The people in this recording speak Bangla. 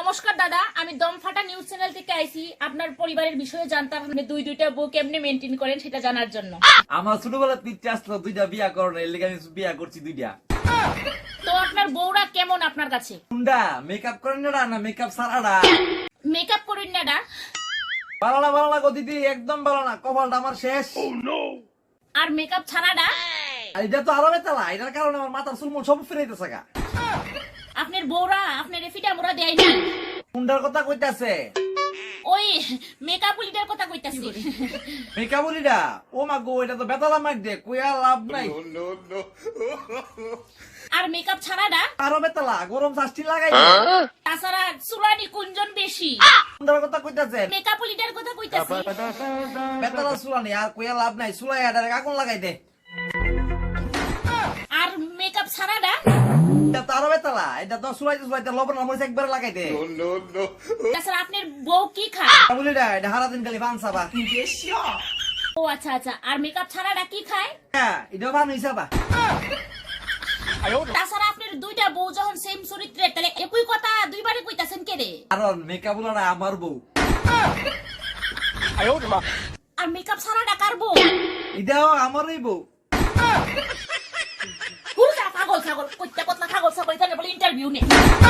নমস্কার দাদা আমি দমফাটা নিউজ চ্যানেল থেকে আইছি। আপনার পরিবারের বিষয়ে জানতাম আপনি দুই দুইটা বউ কেমনে মেনটেন করেন সেটা জানার জন্য। আমার ছোটবেলা ইচ্ছে আসলো দুইটা বিয়া করো এর লেগে আমি বিয়া করছি দুইটা। তো আপনার বউরা কেমন আপনার কাছে? কোনটা? মেকআপ করেন না না মেকআপ সারাটা মেকআপ করেন না ভালো না ভালো না গো দিদি একদম ভালো না কপালটা আমার শেষ। আর মেকআপ ছাড়াডা আর এটা তো আরও বেতালা এটার কারণে আমার মাথার চুলমুল সব ফিরাইতেছে গা। আপনার বউরা আপনার রেফিটা মোরা দেয় না কোনটার কথা কইতাছে। ওই মেকআপ লিটার কথা কইতাছি। মেকআপ বলিটা ও মা গো এটা তো বেতালা মার দে কইয়া লাভ নাই। আর মেকআপ ছাড়াডা আরও বেতালা গরম শাস্তি লাগাই তাছাড়া চুলানি কুঞ্জন বেশি। কোনটার কথা কইতাছে। মেকআপ লিটার কথা কইতাছি। বেতালা চুলানি আর কইয়া লাভ নাই। চুলাই আডারে আগুন লাগাই দে। এটা তো চুলাইতে চুলাইতে লবণ আর মরিচ একবার লাগাই দে। তাছাড়া আপনার বউ কি খায়? বলিটা এটা হারা দিন খালি ফান সাবা ও আচ্ছা আচ্ছা। আর মেকআপ ছাড়াডা কি খায়? হ্যাঁ তাছাড়া আপনার দুইটা বউ যখন সেম চরিত্রের তাহলে একই কথা দুইবারে কইতাছেন কে রে? কারণ মেকআপ বলাটা আমার বউ। আর মেকআপ ছাড়াডা কার বউ? এটাও আমারই বউ। পাগল ছাগল কইতে কতলা পাগল ছাগল। এখানে বলে ইন্টারভিউ নে